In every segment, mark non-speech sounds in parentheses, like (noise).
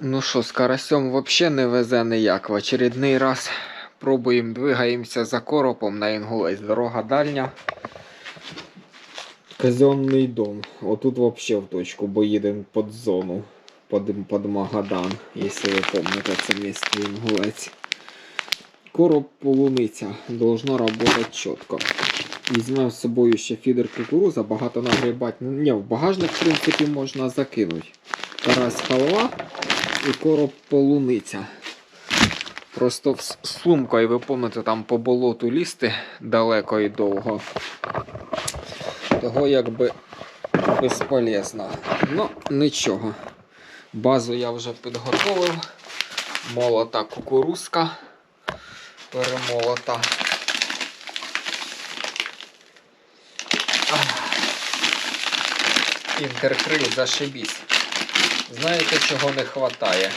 Ну що, з карасем взагалі не везе ніяк. В очередний раз пробуємо, двигаємося за коропом на інгулець. Дорога дальня. Казенний дом. Отут взагалі в точку, бо їдемо під зону, під, під Магадан, якщо ви пам'ятаєте це місто інгулець. Короб полуниця должно работать чітко. Візьмемо з собою ще фідер кукуруза, багато нагрібати. Ні, в багажник, в принципі, можна закинути. Карась халва і короб полуниця. Просто з сумкою, ви пам'ятаєте, там по болоту лізти далеко і довго. Того якби безполезно. Ну, нічого. Базу я вже підготовив. Молота кукурузка. Перемолота. Інтеркрил зашибісь. Знаєте, чого не вистачає?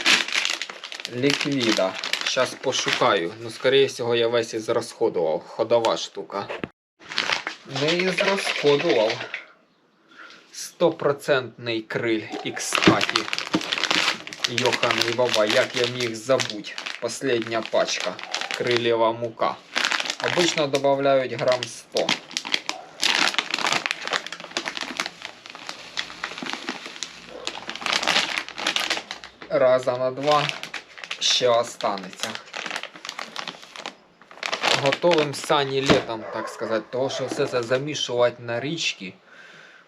Ліквіда. Зараз пошукаю. Ну, скоріше всього, я весь із розходував. Ходова штука. Не із розходував. Стопроцентний криль X-Pati. Йоханий баба, як я міг забуть. Последня пачка. Крилєва мука. Обично додають грам 100. Раза на два ще останеться. Готовим сані літом, так сказати, того, що все це замішувати на річки.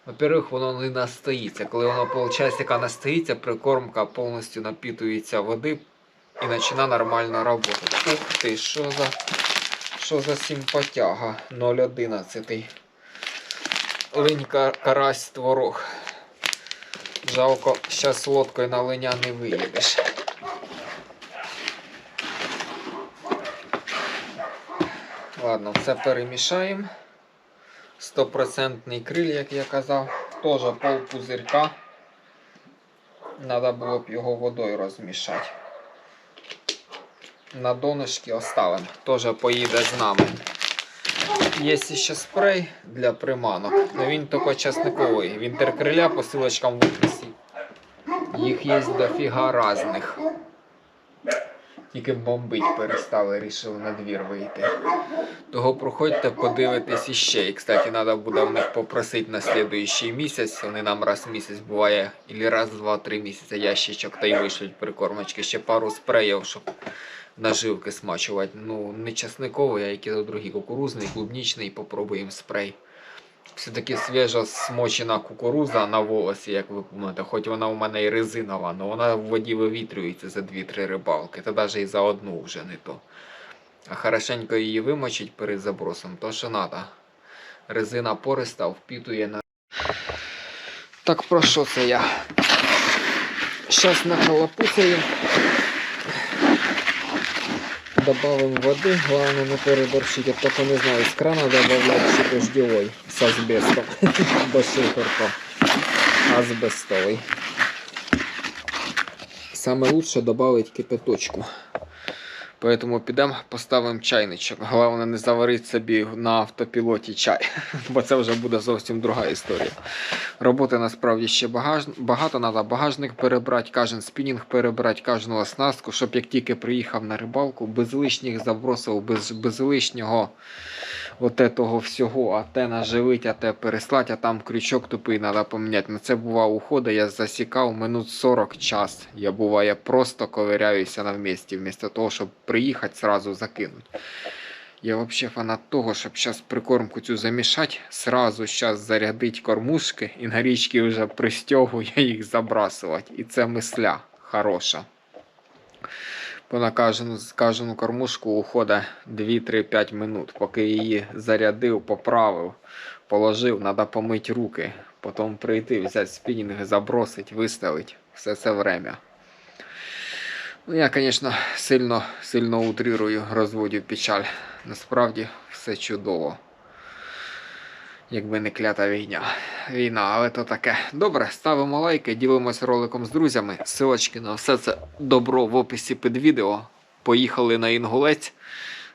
Во-первых, воно не настоїться. Коли воно полчасика настоїться, прикормка повністю напітується води і починає нормально працювати. Ух ти, що за, що за симпатяга 0,11. Линька карась творог. Жалко, зараз лодкою на линя не виїдеш. Ладно, все перемішаємо. Стопроцентний криль, як я казав. Теж пол пузирка. Треба було б його водою розмішати. На донышки оставимо. Теж поїде з нами. Є ще спрей для приманок, але він тільки часниковий. В інтеркриля по силочкам в описі. Їх є дофіга різних. Тільки бомбить перестали, рішили на двір вийти. Того проходьте, подивитись іще. І, кстати, треба буде в них попросити на слідуючий місяць. Вони нам раз в місяць буває, і раз, два-три місяці ящичок та й вишлють прикормочки. Ще пару спреїв, щоб наживки смачувати. Ну, не часниковий, а який-то другий кукурузний, клубнічний, попробуємо спрей. Все-таки свіжа смочена кукуруза на волосі, як ви пам'ятаєте, хоч вона у мене і резинова, але вона в воді вивітрюється за 2-3 рибалки, та навіть і за одну вже не то. А хорошенько її вимочить перед забросом, то що треба. Резина пориста, впітує на. Так про що це я? Щас нахалапуцею. Добавим воды, главное не переборщить, я только не знаю, из крана добавлять чи дождевой з азбестом, (laughs) бо картон азбестовий. Саме лучше добавить кипяточку. Поэтому підемо поставимо чайничок. Головне не заварити собі на автопілоті чай, (laughs) бо це вже буде зовсім друга історія. Роботи насправді ще багаж... багато. Треба багажник перебрати, кожен спінінг перебрати, кожну оснастку, щоб як тільки приїхав на рибалку, без лишніх забросів, без, без лишнього от этого всього, а те наживить, а те переслати, а там крючок тупий треба поміняти. На це бував уходи, я засікав минут 40 час. Я буває просто ковиряюся на місці, вмісто того, щоб приїхати, сразу закинути. Я взагалі фанат того, щоб зараз прикормку цю замішати, сразу зараз зарядить кормушки і на річки вже пристягую їх забрасувати. І це мисля хороша. Бо на кожну, кожну кормушку уходить 2-3-5 минут. Поки її зарядив, поправив, положив, треба помити руки. Потім прийти, взяти спінінг, забросить, виставити. Все це время. Ну, я, звісно, сильно, сильно утрирую, розводю печаль. Насправді все чудово. Якби не клята війна. Війна, але то таке. Добре, ставимо лайки, ділимося роликом з друзями. Силочки на все це добро в описі під відео. Поїхали на інгулець.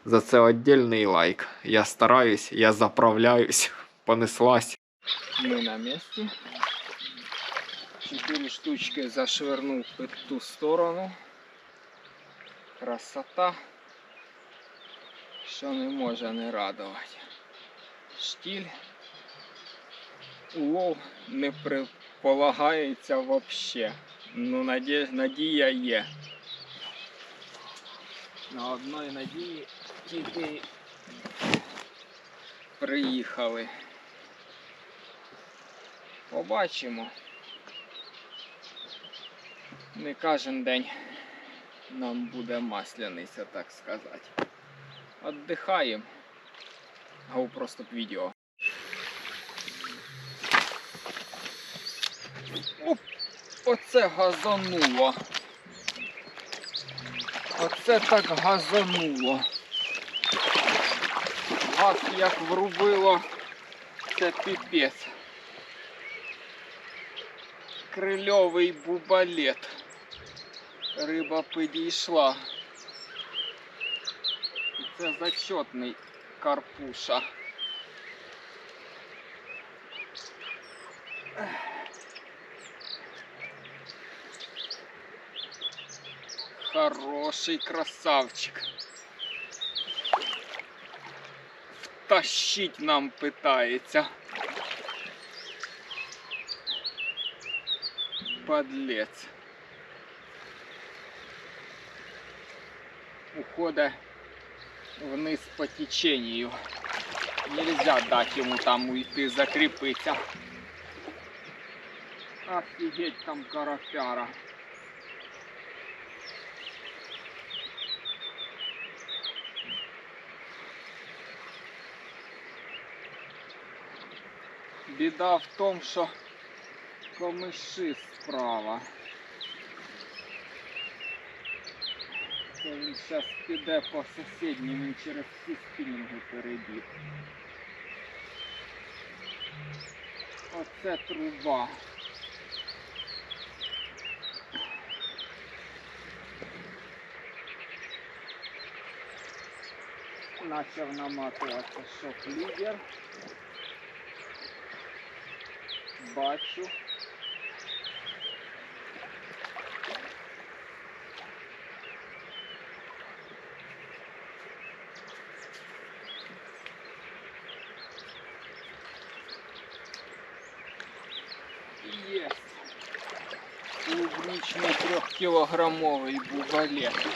За це віддільний лайк. Я стараюсь, я заправляюсь, понеслась. Мы на месте. Чотири штучки зашвирнув під ту сторону. Красота, що не може не радувати. Штіль. Улов не предполагається взагалі. Ну, наді- надія є. На одної надії тільки приїхали. Побачимо. Не кожен день нам буде масляниця, так сказати. Отдихаємо. Гау просто відео. Оп, оце газануло. Оце так газануло. Газ як врубило, це піпець. Крильовий бубалет. Риба підійшла. Це зачетний карпуша. Хороший красавчик. Втащить нам питається. Подлец. Ухода вниз по течению. Нельзя дать ему там уйти, закрепиться. Офигеть там карапяра. Біда в тому, що комиші справа. Він зараз піде по сусіднім, він через всі спінінги перебіг. Оце труба. Начав наматуватися шок-лідер. Бачу. Є. Клубничний трьохкілограмовий бубалет.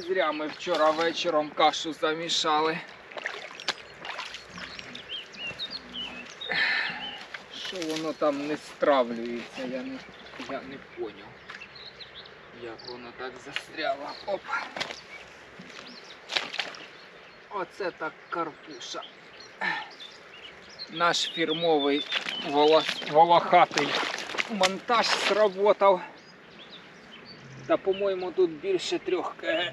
Зря ми вчора вечором кашу замішали. Що воно там не стравлюється, я не, я не поняв. Як воно так застряло. Оп. Оце так карпуша. Наш фірмовий волохатий монтаж сработав. Та, по-моєму, тут більше трьох кг.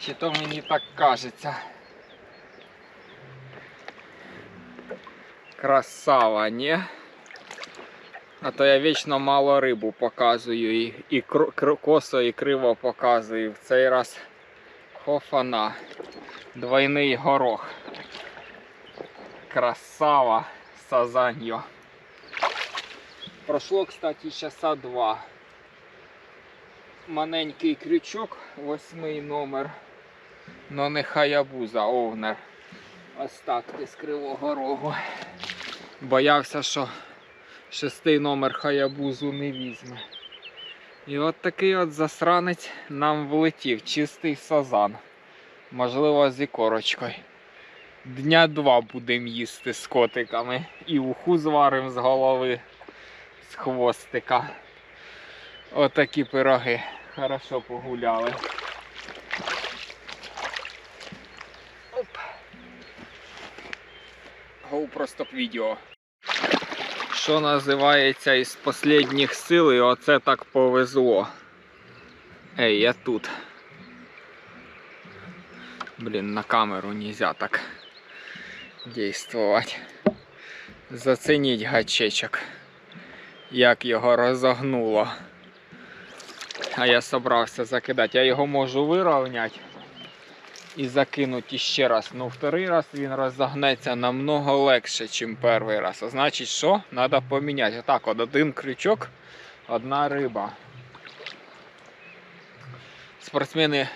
Чи то мені так кажеться. Красава, ні? А то я вічно мало рибу показую і, і косо, і криво показую. В цей раз хофана. Двойний горох. Красава сазаньо. Прошло, кстати, часа два. Маленький крючок, восьмий номер. Но не хаябуза, овнер. Ось так з кривого рогу. Боявся, що шестий номер хаябузу не візьме. І от такий от засранець нам влетів, чистий сазан. Можливо, з ікорочкою. Дня два будемо їсти з котиками. І уху зварим з голови, з хвостика. Отакі пироги. Хорошо погуляли. Оп. Гоу просто відео. Що називається із останніх сил, і оце так повезло. Ей, я тут. Блін, на камеру нельзя так действовать. Зацініть гачечок, як його розогнуло. А я собрався закидати. Я його можу вирівняти. і закинуть іще раз. Ну, вторий раз він розогнеться намного легше, ніж перший раз. А значить, що? Треба поміняти. Отак, от один крючок, одна риба. Спортсмени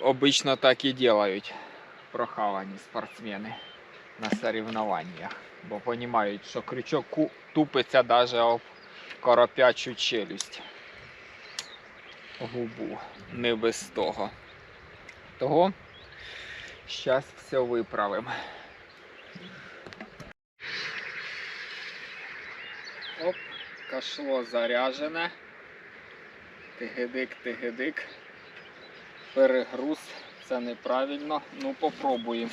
обично так і делають. Прохавані спортсмени на соревнованиях. Бо розуміють, що крючок тупиться навіть об коропячу челюсть. Губу. Не без того. Того зараз все виправимо. Оп, кашло заряжене. Тигидик, тигидик. Перегруз. Це неправильно. Ну попробуємо.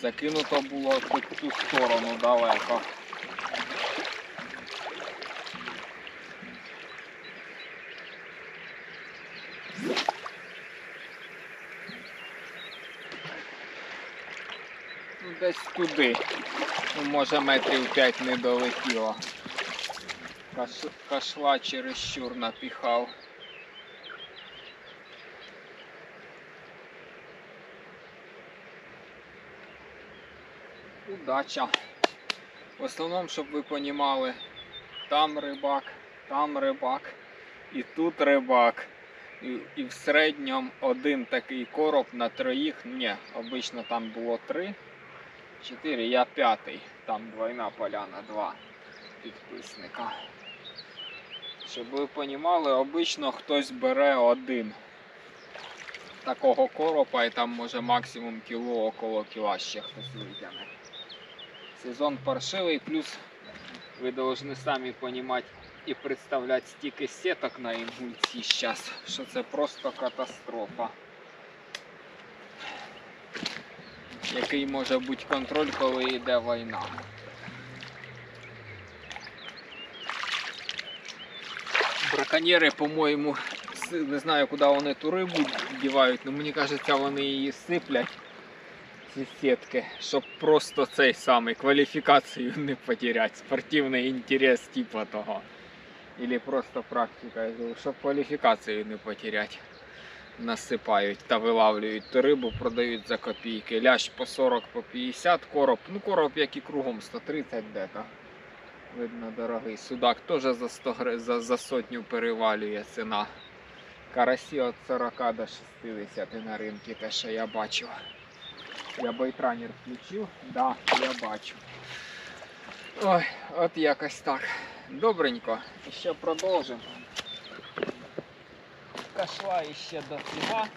Закинуто було хоч ту сторону далеко. Десь туди. Ну, може метрів 5 не долетіло. Каш... Кашла чересчур напіхав. Удача. В основному, щоб ви понімали, там рибак, там рибак і тут рибак. І, і в середньому один такий короб на троїх. Ні, обично там було три. Чотири, я п'ятий. Там двойна поляна, два підписника. Щоб ви понімали, обично хтось бере один такого коропа і там може максимум кіло, около кіла ще хтось витягне. Сезон паршивий, плюс ви повинні самі розуміти і представляти стільки сіток на інгульці зараз, що це просто катастрофа. Який може бути контроль, коли йде війна. Браконьєри, по-моєму, не знаю, куди вони ту рибу дівають, але мені кажеться, вони її сиплять, ці сітки, щоб просто цей самий кваліфікацію не потеряти, спортивний інтерес типу того. Или просто практика, щоб кваліфікацію не потеряти. Насипають та вилавлюють ту рибу, продають за копійки. Лящ по 40, по 50, короб. Ну короб як і кругом 130 дето. Видно дорогий. Судак теж за, 100 гри... за, за сотню перевалює ціна. Карасі від 40 до 60 на ринку, те, що я бачив. Я байтранер включив, да, я бачу. Ой, от якось так. Добренько, і ще продовжимо. Кашла іще дофіга.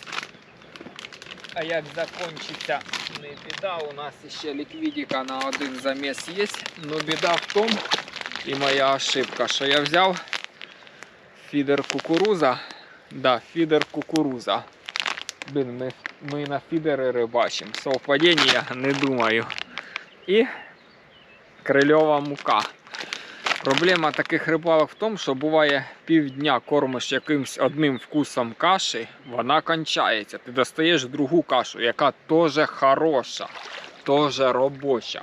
А як закінчиться, не біда, у нас ще ліквідіка на один заміс є. Но біда в тому, і моя ошибка, що я взяв фідер кукуруза. Да, фідер кукуруза. Блин, ми, ми на фідери рибачимо. Совпадіння, не думаю. І крильова мука. Проблема таких рибалок в тому, що буває півдня кормиш якимсь одним вкусом каші, вона кончається. Ти достаєш другу кашу, яка теж хороша, теж робоча.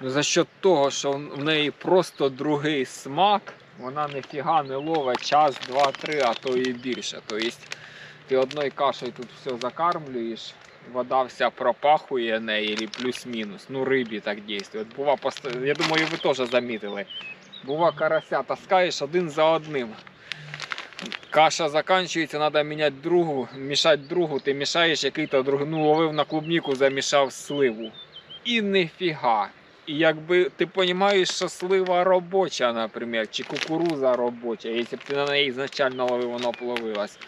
Ну, за счет того, що в неї просто другий смак, вона ніфіга не ловить час, два, три, а то і більше. Тобто ти одною кашею тут все закармлюєш, вода вся пропахує неї, плюс-мінус. Ну, рибі так бува, я думаю, ви теж замітили. Бува карася таскаєш один за одним. Каша закінчується, треба міняти другу, мішати другу, ти мішаєш який-то другий, ну ловив на клубніку, замішав сливу. І ніфіга. І якби ти розумієш, що слива робоча, наприклад, чи кукуруза робоча, якщо б ти на неї ізначально ловив, воно б ловилось.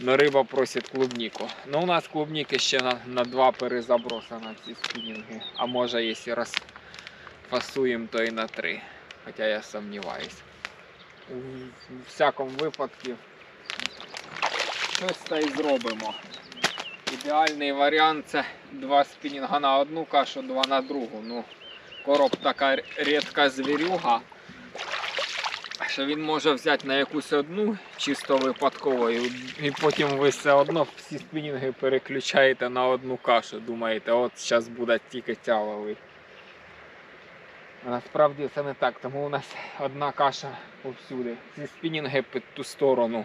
Но риба просить клубніку. Ну у нас клубніки ще на, на два перезаброса на ці спінінги. А може, якщо розфасуємо, то і на три. Хоча я сумніваюсь. У всякому випадку щось та й зробимо. Ідеальний варіант це два спінінга на одну кашу, два на другу. Ну, короб така рідка звірюга, що він може взяти на якусь одну чисто випадково, і, потім ви все одно всі спінінги переключаєте на одну кашу. Думаєте, от зараз буде тільки ловити. Насправді це не так, тому у нас одна каша повсюди. Ці спінінги під ту сторону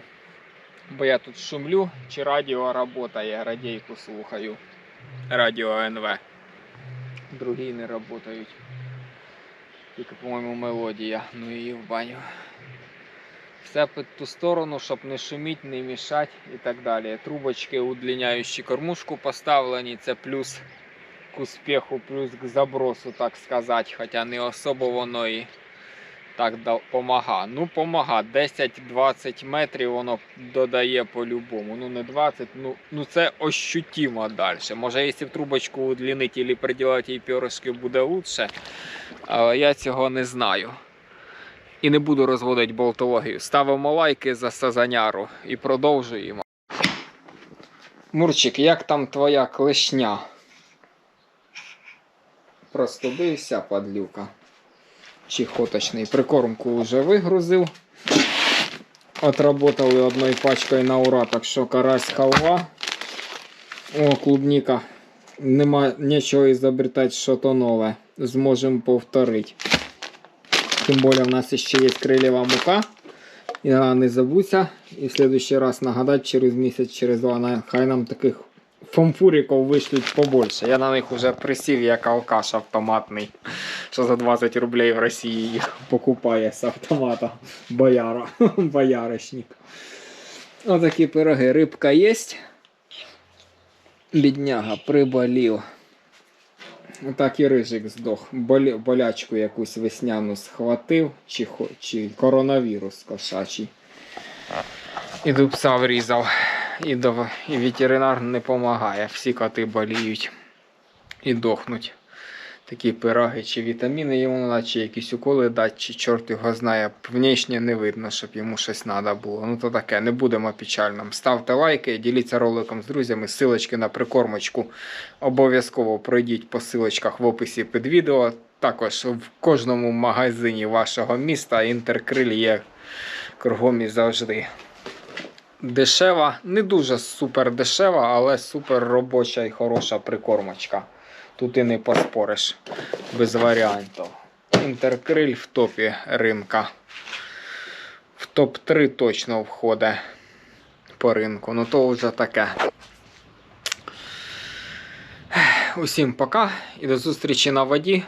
Бо я тут шумлю, чи радіо працює, радійку слухаю. Радіо НВ. Другі не працюють. Тільки, по-моєму, мелодія. Ну і в баню. Все під ту сторону, щоб не шуміть, не мішати і так далі. Трубочки удлиняючі кормушку поставлені, це плюс к успіху, плюс к забросу, так сказати. Хоча не особо воно і так помага. Ну, помага. 10-20 метрів воно додає по-любому. Ну, не 20, ну, ну це ощутимо далі. Може, якщо трубочку удлінити або приділити їй перышки, буде лучше. Але я цього не знаю. І не буду розводити болтологію. Ставимо лайки за сазаняру і продовжуємо. Мурчик, як там твоя клешня? Простудився, падлюка. Чехоточний. Прикормку вже вигрузив. Отработали одною пачкою на ура, так що карась халва. О, клубніка. Нема нічого ізобретати, що то нове. Зможемо повторити. Тим більше в нас ще є крилєва мука. А, не забудься. І в следующий раз нагадати через місяць, через два. Хай нам таких фомфуриків вишлють побольше. Я на них вже присів як алкаш автоматний, що за 20 рублей в Росії їх покупає з автомата. Бояра. (laughs) Бояришник. Отакі пироги. Рибка є. Бідняга приболів. Так і рижик здох. Болячку якусь весняну схватив, чи, чи коронавірус кошачий. І до пса врізав. І, до, і ветеринар не допомагає. Всі коти боліють і дохнуть. Такі пироги, чи вітаміни йому треба, чи якісь уколи дати, чи чорт його знає. Внешне не видно, щоб йому щось треба було. Ну то таке, не будемо печальним. Ставте лайки, діліться роликом з друзями. Силочки на прикормочку обов'язково пройдіть по силочках в описі під відео. Також в кожному магазині вашого міста інтеркриль є кругом і завжди. Дешева, не дуже супер дешева, але супер робоча і хороша прикормочка. Тут і не поспориш без варіантів. Інтеркриль в топі ринка. В топ-3 точно входить по ринку. Ну то вже таке. Усім пока і до зустрічі на воді.